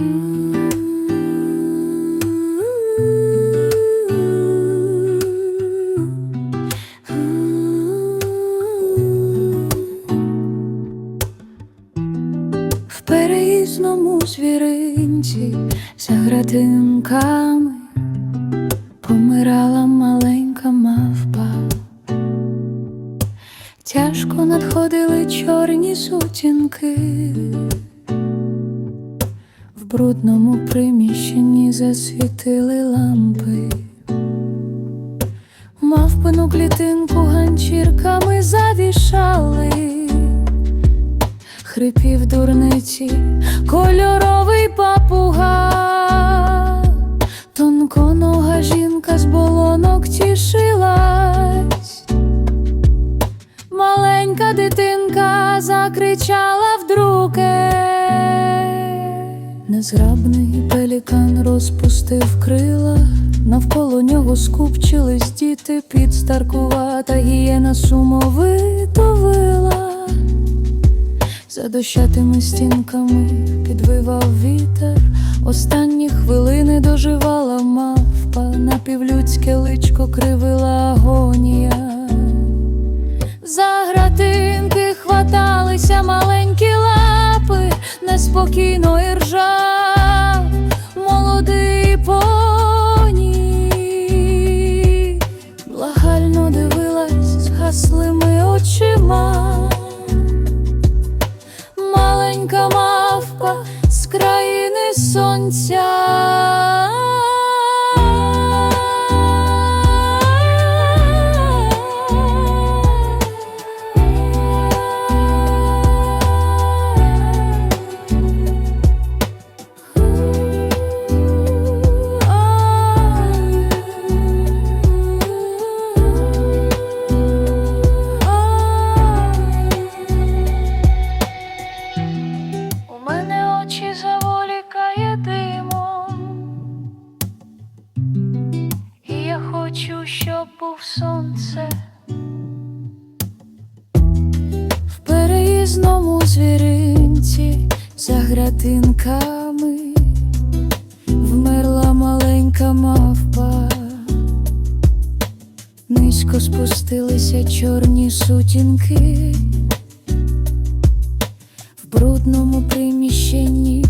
В переїзному звіринці за градинками помирала маленька мавпа. Тяжко надходили чорні сутінки, брудному приміщенні засвітили лампи. Мавпину клітинку ганчірками завішали, хрипів дурниці, кольоровий папуга, тонконога жінка з болонок тішилась. Маленька дитинка закричала вдруге. Незграбний пелікан розпустив крила, навколо нього скупчились діти, підстаркувата гієна сумовито вила. За дощатими стінками підвивав вітер, останні хвилини доживала мавпа, напівлюдське личко кривила агонія. За гратинки хваталися маленькі лапи, неспокійно іржав згаслими очима. Маленька мавпа з країни сонця. Був сонце. В переїзному звіринці за гратинками вмерла маленька мавпа. Низько спустилися чорні сутінки в брудному приміщенні